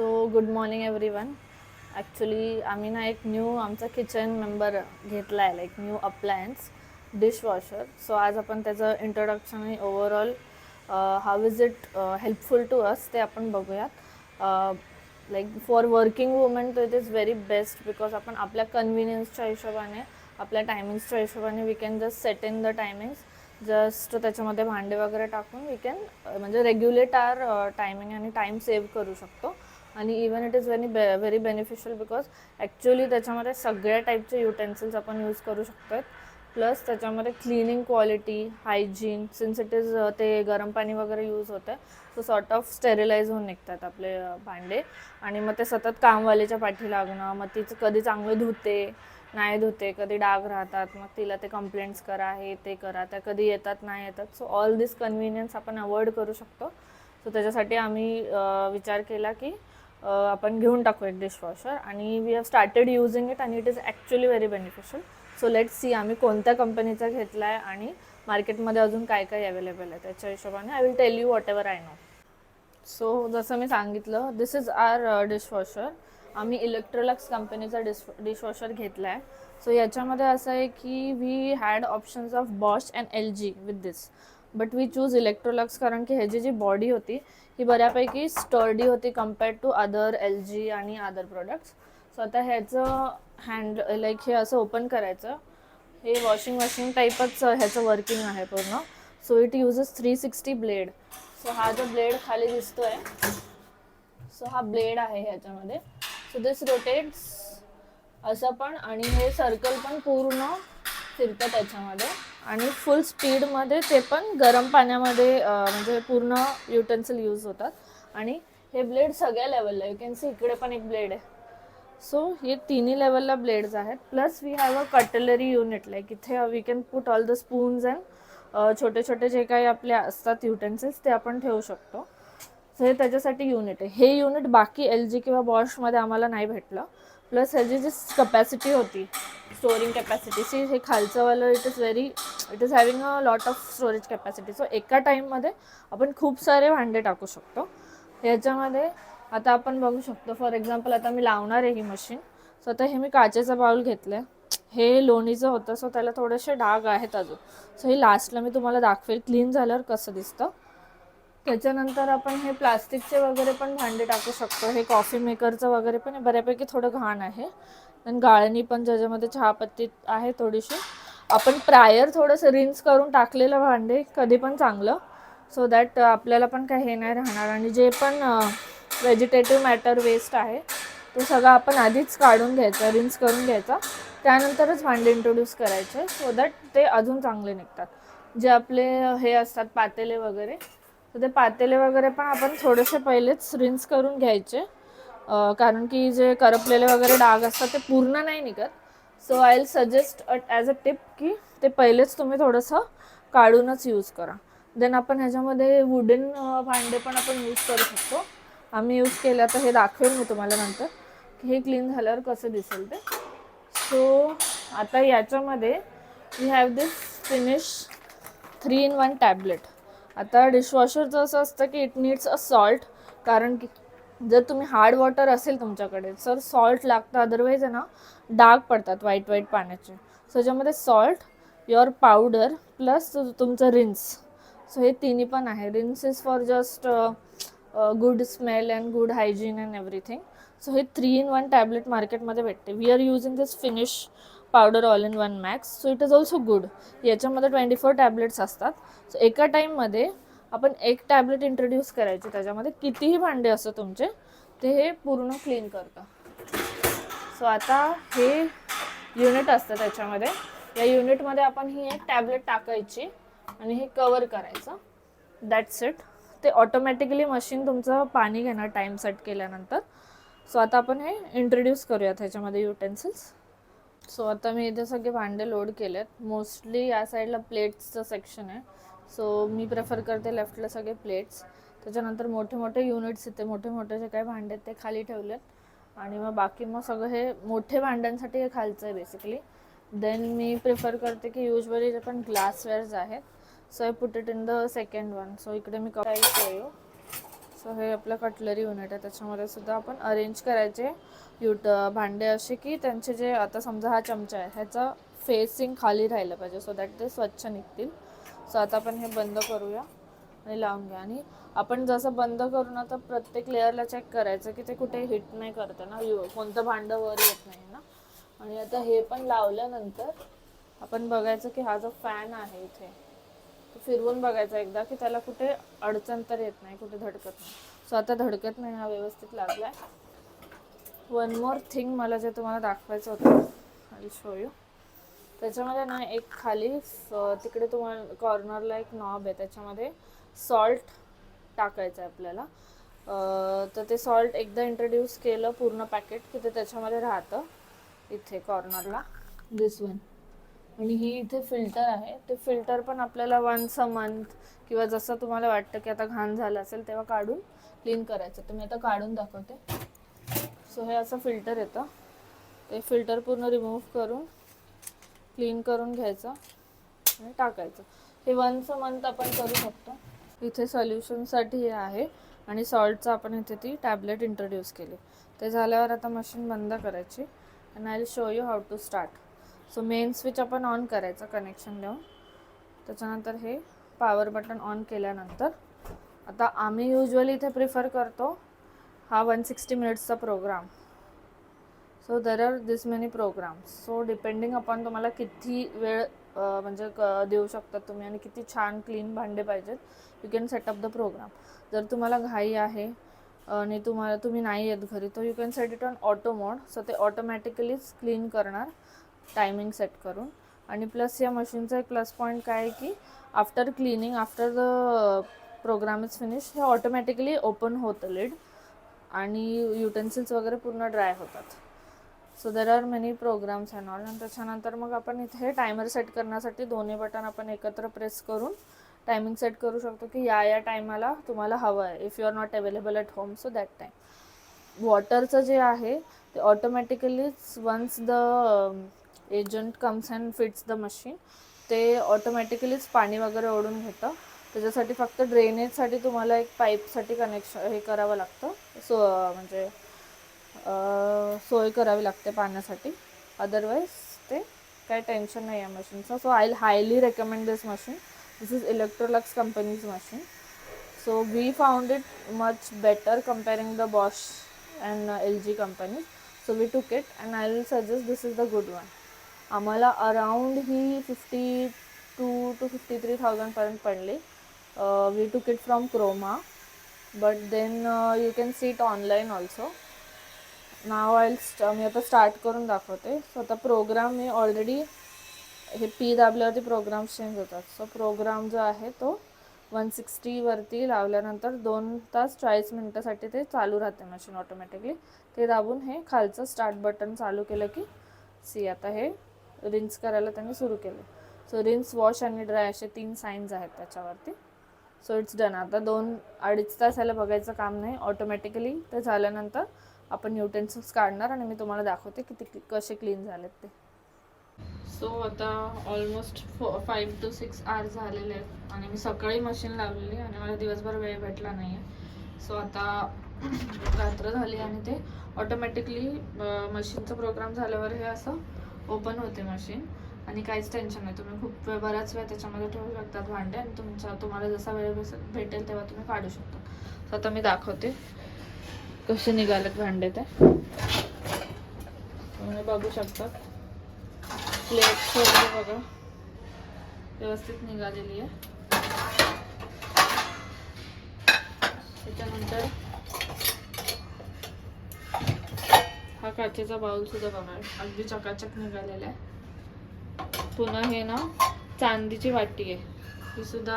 So good morning everyone actually आम्ही ना एक न्यू आमचा किचन मेंबर घेतला आहे like new appliance dishwasher so आज आपण त्याचं इंट्रोडक्शन आणि overall how is it helpful to us ते आपण बघूयात. लाईक फॉर वर्किंग वुमन तर it is very best because आपण आपल्या कन्व्हिनियन्सच्या हिशोबाने आपल्या टायमिंग्सच्या हिशोबाने we can just set in the timings just त्याच्यामध्ये भांडे वगैरे टाकून वी कॅन uh, म्हणजे रेग्युलेट आर टायमिंग आणि टाईम सेव्ह करू शकतो. आणि even it is very be very beneficial because actually त्याच्यामध्ये सगळ्या टाईपचे युटेन्सिल्स आपण यूज करू शकतो प्लस त्याच्यामध्ये cleaning quality hygiene since it is ते गरम पाणी वगैरे यूज होतं सो सॉर्ट ऑफ स्टेरिलाइज होऊन निघतात आपले भांडे. आणि मग ते सतत कामवालीच्या पाठी लागणं मग तिचं कधी चांगलं धुते नाही धुते कधी डाग राहतात मग तिला ते कंप्लेंट्स करा हे ते करा त्या कधी येतात नाही येतात. सो ऑल दिस कन्व्हिनियन्स आपण अवॉइड करू शकतो. सो त्याच्यासाठी आम्ही विचार केला की आपण घेऊन टाकू एक डिशवॉशर आणि we have started using it आणि it is actually very beneficial so let see आम्ही कोणत्या कंपनीचा घेतला आहे आणि मार्केटमध्ये अजून काय काय अवेलेबल आहे त्याच्या हिशोबाने. I will tell you whatever I know so जसं मी सांगितलं दिस इज आर डिशवॉशर आम्ही इलेक्ट्रोलक्स कंपनीचा डिश डिशवॉशर घेतला आहे सो याच्यामध्ये असं आहे की we had options of Bosch and L G with this but we choose Electrolux कारण की ह्याची जी बॉडी होती ही बऱ्यापैकी स्टर्डी होती compared to other L G आणि अदर प्रोडक्ट्स सो आता ह्याचं हँड लाईक हे असं ओपन करायचं. हे वॉशिंग मशीन टाईपच ह्याचं वर्किंग आहे पूर्ण. So it uses three sixty blade so हा जो ब्लेड खाली दिसतोय सो हा ब्लेड आहे ह्याच्यामध्ये. सो दिस रोटेट्स असं पण आणि हे सर्कल पण पूर्ण फिरतं त्याच्यामध्ये. आणि फुल स्पीडमध्ये ते पण गरम पाण्यामध्ये म्हणजे पूर्ण युटेन्सिल यूज होतात. आणि हे ब्लेड सगळ्या लेवलला यू कॅन सी इकडे पण एक ब्लेड आहे. सो हे तिन्ही लेवलला ब्लेड्स आहेत. Plus we have a cutlery unit like इथे we can put all the spoons and छोटे छोटे जे काही आपले असतात युटेन्सिल्स ते आपण ठेवू शकतो. सो हे त्याच्यासाठी युनिट आहे. हे युनिट बाकी एल जी किंवा बॉशमध्ये आम्हाला नाही भेटलं. प्लस ह्याची जी कपॅसिटी होती स्टोरिंग कॅपॅसिटी सी हे खालचंवालं it is very it is having a lot of storage capacity so एका टाईममध्ये आपण खूप सारे भांडे टाकू शकतो. ह्याच्यामध्ये आता आपण बघू शकतो फॉर एक्झाम्पल आता मी लावणार आहे ही मशीन सो आता हे मी काचेचं बाऊल घेतलं आहे हे लोणीचं होतं सो त्याला थोडेसे डाग आहेत अजून. सो हे लास्टला मी तुम्हाला दाखवेल क्लीन झाल्यावर कसं दिसतं. त्याच्यानंतर आपण हे प्लास्टिकचे वगैरे पण भांडे टाकू शकतो. हे कॉफी मेकरचं वगैरे पण बऱ्यापैकी थोडं घाण आहे. आणि गाळणी पण ज्याच्यामध्ये चहापत्ती आहे थोडीशी. आपण प्रायर थोडंसं रिन्स करून टाकलेलं भांडे कधी पण चांगलं. सो दॅट आपल्याला पण काही हे नाही राहणार. आणि जे पण व्हेजिटेटिव्ह मॅटर वेस्ट आहे तो सगळं आपण आधीच काढून घ्यायचा रिन्स करून घ्यायचा. त्यानंतरच भांडे इंट्रोड्यूस करायचे. सो दॅट ते अजून चांगले निघतात. जे आपले हे असतात पातेले वगैरे तर ते पातेले वगैरे पण आपण थोडेसे पहिलेच रिन्स करून घ्यायचे. कारण की जे करपलेले वगैरे डाग असतात ते पूर्ण नाही निघत. So I will suggest as a tip की ते पहिलेच तुम्ही थोडंसं काढूनच यूज करा. देन आपण ह्याच्यामध्ये वुडन भांडे पण आपण यूज करू शकतो. आम्ही यूज केलं तर हे दाखवेल मी तुम्हाला नंतर की हे क्लीन झाल्यावर कसं दिसेल ते. सो आता याच्यामध्ये we have this finish three in one tablet आता डिशवॉशरचं असं असतं की इट नीड्स अ सॉल्ट कारण की जर तुम्ही हार्ड वॉटर असेल तुमच्याकडे तर सॉल्ट लागतं. अदरवाईज आहे ना डाग पडतात वाईट वाईट पाण्याचे. सो त्याच्यामध्ये सॉल्ट युअर पावडर प्लस तुमचं रिन्स सो हे तिन्ही पण आहे. Rinse is for just good smell and good hygiene and everything so हे थ्री इन वन टॅबलेट मार्केटमध्ये भेटते. We are using this finish powder all in one max. So it is also good याच्यामध्ये twenty four tablets असतात. So एका टाईममध्ये आपण एक tablet introduce करायचे. त्याच्यामध्ये कितीही भांडे असो तुमचे ते हे पूर्ण क्लीन करतं. सो आता हे युनिट असतं त्याच्यामध्ये. या युनिटमध्ये आपण ही एक टॅबलेट टाकायची आणि हे कवर करायचं. दॅट्स इट ते ऑटोमॅटिकली मशीन तुमचं पाणी घेणार टाईम सेट केल्यानंतर. सो आता आपण हे इंट्रोड्यूस करूयात ह्याच्यामध्ये युटेन्सिल्स सो आता मी इथे सगळे भांडे लोड केलेत. मोस्टली या साईडला प्लेट्सचं सेक्शन आहे. सो मी प्रेफर करते लेफ्टला सगळे प्लेट्स त्याच्यानंतर मोठे मोठे युनिट्स इथे मोठे मोठे जे काही भांडे आहेत ते खाली ठेवलेत. आणि मग बाकी मग सगळं हे मोठे भांड्यांसाठी हे खालचं आहे बेसिकली देन मी प्रिफर करते की युजली जे पण ग्लासवेअर्स आहेत so I put it in the second one so इकडे मी काय येऊ सो हे आपलं कटलरी युनिट आहे. त्याच्यामध्ये सुद्धा आपण अरेंज करायचे. युट भांडे असे की त्यांचे जे आता समजा हा चमचा आहे ह्याचं फेसिंग खाली राहिलं पाहिजे सो दॅट ते स्वच्छ निघतील. सो आता आपण हे बंद करूया आणि लावून घ्या. आणि आपण जसं बंद करू ना तर प्रत्येक लेअरला चेक करायचं की ते कुठे हिट नाही करतं ना. यु- कोणतं भांडं वर येत नाही ना. आणि आता हे पण लावल्यानंतर आपण बघायचं की हा जो फॅन आहे इथे फिरवून बघायचा एकदा की त्याला कुठे अडचण तर येत नाही कुठे धडकत नाही. सो आता धडकत नाही हा व्यवस्थित लागलाय. वन मोर थिंग मला जे तुम्हाला दाखवायचं होतं आय शो यू त्याच्यामध्ये ना एक खाली तिकडे तुम्हाला कॉर्नरला एक नॉब आहे त्याच्यामध्ये सॉल्ट टाकायचं आहे आपल्याला तर ते सॉल्ट एकदा इंट्रोड्यूस केलं पूर्ण पॅकेट की ते त्याच्यामध्ये राहतं इथे कॉर्नरला दिस वन आणि ही इथे फिल्टर आहे. ते फिल्टर पण आपल्याला वन्स अ मंथ किंवा जसं तुम्हाला वाटतं की आता घाण झालं असेल तेव्हा काढून क्लीन करायचं. तुम्ही आता काढून दाखवते. सो हे असं फिल्टर येतं. ते फिल्टर पूर्ण रिमूव्ह करून क्लीन करून घ्यायचं आणि टाकायचं. हे वन्स अ मंथ आपण करू शकतो. इथे सोल्युशनसाठी हे आहे आणि सॉल्टचं आपण इथे ती टॅबलेट इंट्रोड्यूस केली. ते झाल्यावर आता मशीन बंद करायची. And I will show you how to start so main switch आपण ऑन करायचं कनेक्शन देऊन त्याच्यानंतर हे पॉवर बटन ऑन केल्यानंतर आता आम्ही युजली इथे प्रिफर करतो हा one sixty मिनिट्सचा program so there are this many programs so depending upon तुम्हाला किती वेळ म्हणजे क देऊ शकतात तुम्ही आणि किती छान क्लीन भांडे पाहिजेत you can set up the program जर तुम्हाला घाई आहे आणि तुम्हाला तुम्ही नाही येत घरी तर you can set it on auto mode so ते ऑटोमॅटिकलीच क्लीन करणार. टायमिंग सेट करून. आणि प्लस या मशीनचा एक प्लस पॉईंट काय आहे की after cleaning after the program is finish हे ऑटोमॅटिकली ओपन होतं लिड आणि युटेन्सिल्स वगैरे पूर्ण ड्राय होतात. So there are many programs and all आणि त्याच्यानंतर मग आपण इथे टायमर सेट करण्यासाठी दोन्ही बटन आपण एकत्र प्रेस करून टायमिंग सेट करू शकतो की या या टायमाला तुम्हाला हवं आहे. If you are not available at home so that time वॉटरचं जे आहे ते ऑटोमॅटिकलीच once the agent comes and fits the machine. ते ऑटोमॅटिकलीच पाणी वगैरे ओढून घेतं. त्याच्यासाठी फक्त ड्रेनेजसाठी तुम्हाला एक पाईपसाठी कनेक्शन हे करावं लागतं. सो म्हणजे सोय करावी लागते पाण्यासाठी. अदरवाईज ते काही टेन्शन नाही आहे मशीनचं. So I highly recommend this machine this is Electrolux company's machine so we found it much better comparing the Bosch and L G company so we took it and I will suggest this is the good one आम्हाला around ही fifty two two fifty three थाउजंडपर्यंत पडली we took it from Croma but then you can see it online also now I स्ट मी आता start करून दाखवते. So आता program मी ऑलरेडी हे पी दाबल्यावरती प्रोग्राम चेंज होतात. सो प्रोग्राम जो आहे तो वन सिक्स्टीवरती लावल्यानंतर दोन तास चाळीस मिनटासाठी ते चालू राहते मशीन ऑटोमॅटिकली ते दाबून हे खालचं स्टार्ट बटन चालू केलं की सी आता हे रिन्स करायला त्यांनी सुरू केलं. सो रिन्स वॉश आणि ड्राय असे तीन साईन्स आहेत त्याच्यावरती. सो इट्स डन आता दोन अडीच तास याला बघायचं काम नाही. ऑटोमॅटिकली ते झाल्यानंतर आपण युटेन्सिल्स काढणार आणि मी तुम्हाला दाखवते किती कसे क्लीन झालेत ते. सो आता ऑलमोस्ट फो फाईव्ह टू सिक्स आर झालेले आहेत. आणि मी सकाळी मशीन लावलेली आणि मला दिवसभर वेळ भेटला नाही आहे सो आता रात्र झाली आणि ते ऑटोमॅटिकली मशीनचा प्रोग्राम झाल्यावर हे असं ओपन होते मशीन आणि काहीच टेन्शन नाही. तुम्ही खूप वेळ बराच वेळ त्याच्यामध्ये ठेवू शकतात भांडे आणि तुमचा तुम्हाला जसा वेळ भेटेल तेव्हा तुम्ही काढू शकता. सो आता मी दाखवते कसे निघालेत भांडे ते. तुम्ही बघू शकता. प्लेट्स वगैरे बघा. व्यवस्थित निघालेली आहे. त्याच्यानंतर हा काचेचा बाउल सुद्धा बघा. अगदी चकाचक निघालेला आहे. पुन्हा हे ना चांदीची वाटी आहे. ही सुद्धा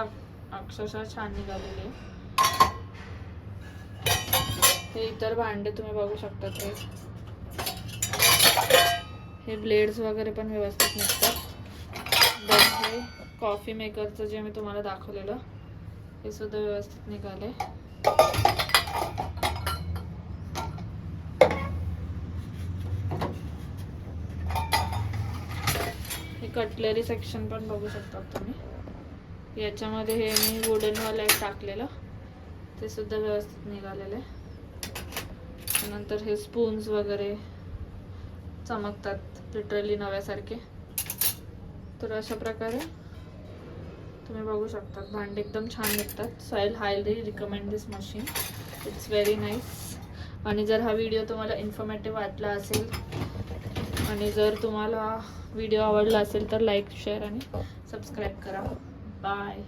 अक्षरशः छान निघालेली आहे. हे इतर भांडे तुम्ही बघू शकता ते. हे ब्लेड्स वगैरे पण व्यवस्थित निघतात. हे कॉफी मेकरचं जे मी तुम्हाला दाखवलेलं हे सुद्धा व्यवस्थित निघाले हे कटलरी सेक्शन पण बघू शकता तुम्ही. याच्यामध्ये हे मी वुडनवालं एक टाकलेलं. ते सुद्धा व्यवस्थित निघालेलं आहे. त्यानंतर हे स्पून्स वगैरे चमकतात लिटरली नव्यासारखे. तर अशा प्रकारे तुम्ही बघू शकता भांडे एकदम छान निघतात. So I highly recommend this machine it's very nice आणि जर हा व्हिडिओ तुम्हाला इन्फॉर्मेटिव्ह वाटला असेल आणि जर तुम्हाला व्हिडिओ आवडला असेल तर लाईक शेअर आणि सबस्क्राईब करा. बाय.